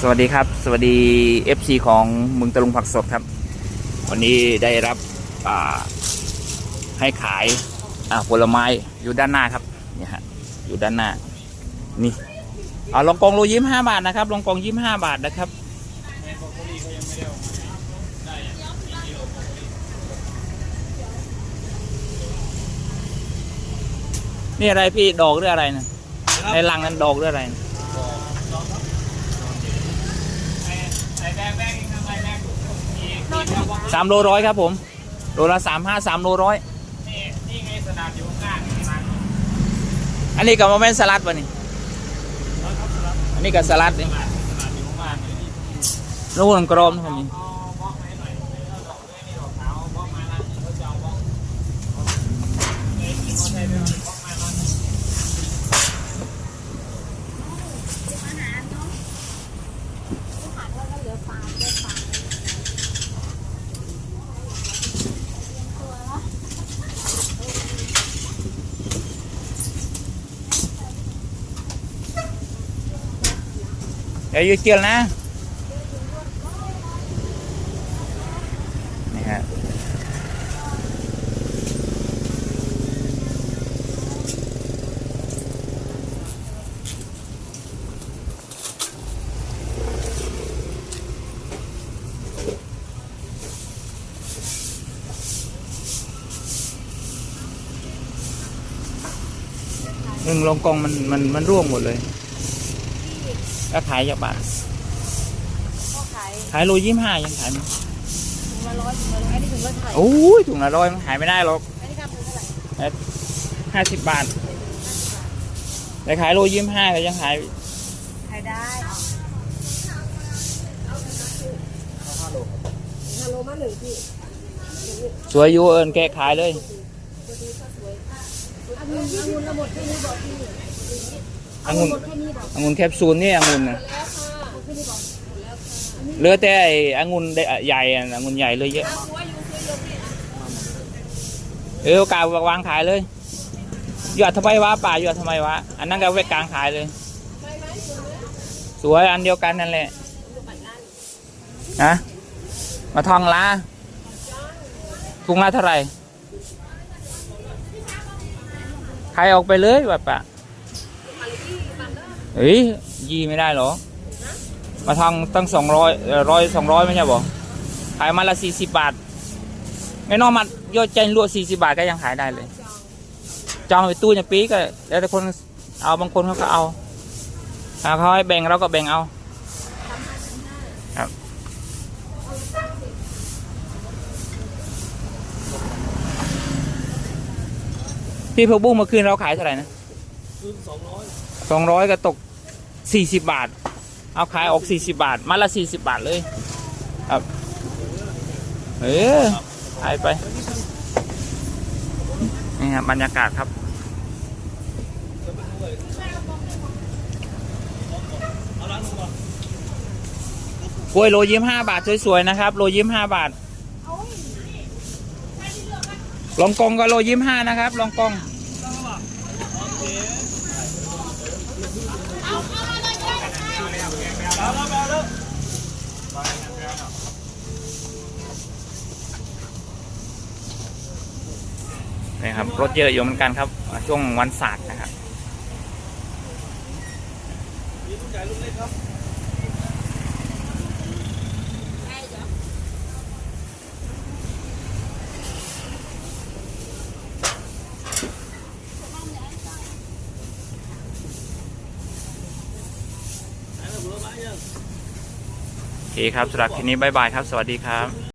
สวัสดีครับ สวัสดี FC ของเมืองตะลุงผักสดครับ วันนี้ได้รับให้ขายผลไม้อยู่ด้านหน้าครับนี่ฮะอยู่ด้านหน้านี่เอาลองกองโลยิ้มห้าบาทนะครับลองกองยิ้มห้าบาทนะครับนี่อะไรพี่ดอกหรืออะไรนะในรังนั้นดอกหรืออะไรนะ สามโลร้อยครับผม โลละสามห้าสามโลร้อยนี่ไงสนามอยู่ข้างๆนี่มันอันนี้กับโมเมนต์สลัดป่ะนี่อันนี้กับสลัดนี่สนามอยู่ข้างๆนี่นี่ลูกมันกรอบนะครับนี่ เอาบล็อกไว้หน่อยเอาดอกด้วยนี่ดอกขาวบล็อกมาแล้วเขาจะเอาบล็อกเอ้ยเขาใช้ไปเอาบล็อกมาแล้ว เดี๋ยวอยูเกียวนะนี่ฮะหนึ่งลงกองมันมันมันร่วงหมดเลย แล้วขายจากบาทก็ขายขายโลยี่ห้ายังขายไม่ถุงละร้อยถุงละร้อยอันนี้ถุงละเท่าไหร่โอ้ยถุงละร้อยมันขายไม่ได้หรอกอันนี้ครับถุงเท่าไหร่ห้าสิบบาท แต่ขายโลยี่ห้าก็ยังขายขายได้ฮัลโหลมาหนึ่งพี่สวยอยู่เอิญแกขายเลยอันนี้อันนี้ละหมดแค่นี้บอกพี่ องุ่นองุ่นแคปซูลนี่องุ่นนะแล้วค่ะหมดแค่นี้บอกหมดแล้วค่ะเหลือแต่ไอ้องุ่นใหญ่อะองุ่นใหญ่เลยเยอะเอาสวยอยู่สวยอยู่พี่เออโอกาสวางขายเลยหยอดทำไมวะป่าหยอดทำไมวะอันนั้นก็ไว้กลางขายเลย สวยอันเดียวกันนั่นแหละนะมาทองละถุงละเท่าไหร่ขายออกไปเลยแบบปะ เฮ้ยยี่ไม่ได้หรอ มาทองตั้งสองร้อยร้อยสองร้อยไม่ใช่บอกขายมาละสี่สิบบาทไม่นอกมัดยอดใจรวสี่สิบาทก็ยังขายได้เลย จองไปตู้อย่างปีก็แล้วแต่คนเอาบางคนเขาก็เอาถ้าเขาให้แบ่งเราก็แบ่งเอาครับพี่พบุ้งเมื่อคืนเราขายเท่าไหร่นะคืนสองร้อยสองร้อยก็ตก สี่สิบบาท เอาขายออกสี่สิบาท มาละสี่สิบาทเลย ครับ เออขายไปนี่ครับบรรยากาศครับเอาล้างมือก่อนกล้วยโลยี่ห้าบาท สวยๆนะครับ โลยี่ห้าบาท ลองกองก็โลยี่ห้านะครับ ลองกอง เอาแล้วเอาแล้วนะครับรถเยอะอยู่เหมือนกันครับ ช่วงวันศาสตร์นะครับมีลูกใหญ่ลูกเล็กครับ ไหนล่ะผลไม้ยัง โอเคครับสำหรับคลิปนี้บายบายครับ สวัสดีครับ